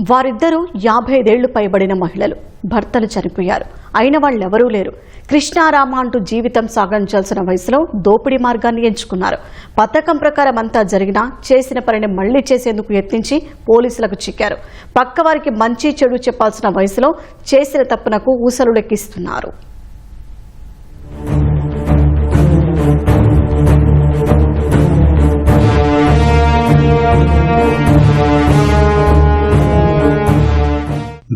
వారిద్దరూ యాభై ఐదేళ్ళు పైబడిన మహిళలు. భర్తలు చనిపోయారు. అయిన వాళ్ళెవరూ లేరు. కృష్ణారామ అంటూ జీవితం సాగించాల్సిన వయసులో దోపిడీ మార్గాన్ని ఎంచుకున్నారు. పథకం ప్రకారం అంతా జరిగినా చేసిన పనిని మళ్ళీ చేసేందుకు యత్నించి పోలీసులకు చిక్కారు. పక్కవారికి మంచి చెడు చెప్పాల్సిన వయసులో చేసిన తప్పునకు ఊసలు లెక్కిస్తున్నారు.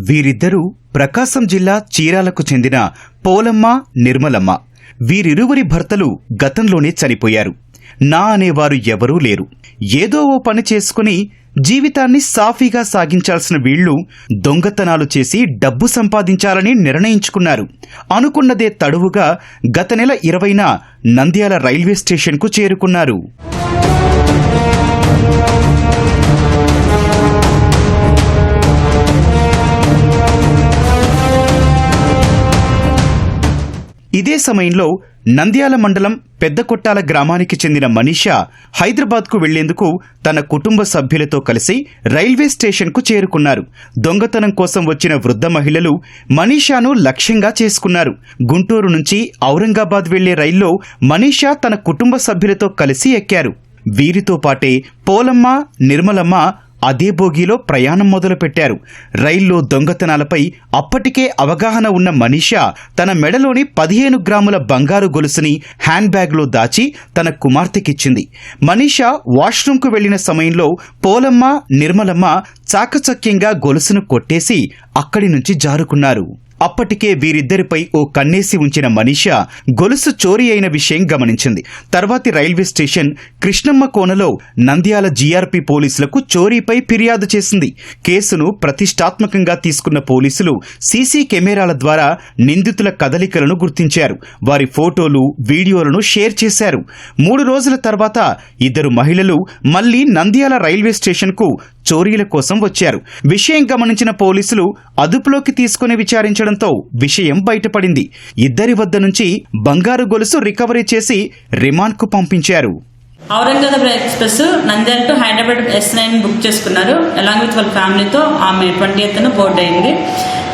వీరిద్దరూ ప్రకాశం జిల్లా చీరాలకు చెందిన పోలమ్మ నిర్మలమ్మ. వీరిరువురి భర్తలు గతంలోనే చనిపోయారు. నా అనేవారు ఎవరూ లేరు. ఏదో ఓ పని చేసుకుని జీవితాన్ని సాఫీగా సాగించాల్సిన వీళ్ళు దొంగతనాలు చేసి డబ్బు సంపాదించాలని నిర్ణయించుకున్నారు. అనుకున్నదే తడువుగా గత నెల ఇరవైన నంద్యాల రైల్వే స్టేషన్కు చేరుకున్నారు. ఇదే సమయంలో నంద్యాల మండలం పెద్దకొట్టాల గ్రామానికి చెందిన మనీషా హైదరాబాద్కు వెళ్ళేందుకు తన కుటుంబ సభ్యులతో కలిసి రైల్వే స్టేషన్కు చేరుకున్నారు. దొంగతనం కోసం వచ్చిన వృద్ధ మహిళలు మనీషాను లక్ష్యంగా చేసుకున్నారు. గుంటూరు నుంచి ఔరంగాబాద్ వెళ్ళే రైల్లో మనీషా తన కుటుంబ సభ్యులతో కలిసి ఎక్కారు. వీరితో పాటే పోలమ్మ నిర్మలమ్మ అదే బోగీలో ప్రయాణం మొదలుపెట్టారు. రైల్లో దొంగతనాలపై అప్పటికే అవగాహన ఉన్న మనీషా తన మెడలోని పదిహేను గ్రాముల బంగారు గొలుసుని హ్యాండ్ బ్యాగ్లో దాచి తన కుమార్తెకిచ్చింది. మనీషా వాష్రూమ్కు వెళ్ళిన సమయంలో పోలమ్మ నిర్మలమ్మ చాకచక్యంగా గొలుసును కొట్టేసి అక్కడి నుంచి జారుకున్నారు. అప్పటికే వీరిద్దరిపై ఓ కన్నేసి ఉంచిన మనీషా గొలుసు చోరీ అయిన విషయం గమనించింది. తర్వాతి రైల్వే స్టేషన్ కృష్ణమ్మ కోనలో నంద్యాల జీఆర్పీ పోలీసులకు చోరీపై ఫిర్యాదు చేసింది. కేసును ప్రతిష్టాత్మకంగా తీసుకున్న పోలీసులు సీసీ కెమెరాల ద్వారా నిందితుల కదలికలను గుర్తించారు. వారి ఫోటోలు వీడియోలను షేర్ చేశారు. మూడు రోజుల తర్వాత ఇద్దరు మహిళలు మళ్ళీ నంద్యాల రైల్వే స్టేషన్కు చోరీల కోసం వచ్చారు. విషయం గమనించిన పోలీసులు అదుపులోకి తీసుకుని విచారించడంతో విషయం బయటపడింది. ఇద్దరి వద్ద నుంచి బంగారు గొలుసు రికవరీ చేసి రిమాండ్కు పంపించారు. Aurangabad express Nandyal to Hyderabad S nine book చేసుకున్నారు. అలాంగ్ విత్ వాళ్ళ ఫ్యామిలీతో ఆమె ట్వంటీ ఎయిత్ బోర్డు అయింది.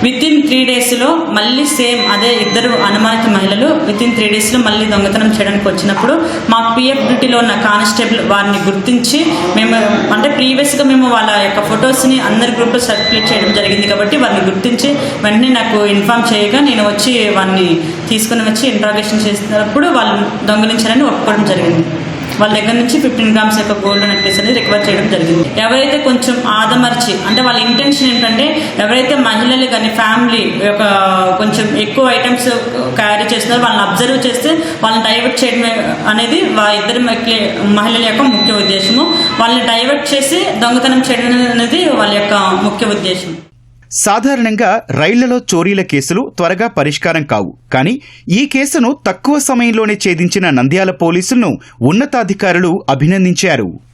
విత్ ఇన్ త్రీ డేస్లో మళ్ళీ సేమ్ అదే ఇద్దరు అనుమాన వితిన్ త్రీ డేస్లో మళ్ళీ దొంగతనం చేయడానికి వచ్చినప్పుడు మా పిఎఫ్ డ్యూటీలో ఉన్న కానిస్టేబుల్ వారిని గుర్తించి మేము అంటే ప్రీవియస్గా మేము వాళ్ళ యొక్క ఫొటోస్ని అందరి గ్రూప్లో సర్క్యులేట్ చేయడం జరిగింది కాబట్టి వారిని గుర్తించి వెంటనే నాకు ఇన్ఫామ్ చేయగా నేను వచ్చి వారిని తీసుకుని వచ్చి ఇంట్రాగేషన్ చేసినప్పుడు వాళ్ళు దొంగలించారని ఒప్పుకోవడం జరిగింది. వాళ్ళ దగ్గర నుంచి ఫిఫ్టీన్ గ్రామ్స్ యొక్క గోల్డ్ నెక్లెస్ అనేది రికవర్ చేయడం జరిగింది. ఎవరైతే కొంచెం ఆదమర్చి అంటే వాళ్ళ ఇంటెన్షన్ ఏంటంటే ఎవరైతే మహిళలు కానీ ఫ్యామిలీ యొక్క కొంచెం ఎక్కువ ఐటమ్స్ క్యారీ చేస్తున్నారో వాళ్ళని అబ్జర్వ్ చేస్తే వాళ్ళని డైవర్ట్ చేయడం అనేది వా- ఇద్దరు మహిళల యొక్క ముఖ్య ఉద్దేశము. వాళ్ళని డైవర్ట్ చేసి దొంగతనం చేయడం అనేది వాళ్ళ యొక్క ముఖ్య ఉద్దేశం సాధారణంగా రైళ్ళలో చోరీల కేసులు త్వరగా పరిష్కారం కావు. కానీ ఈ కేసును తక్కువ సమయంలోనే ఛేదించిన నంద్యాల పోలీసులను ఉన్నతాధికారులు అభినందించారు.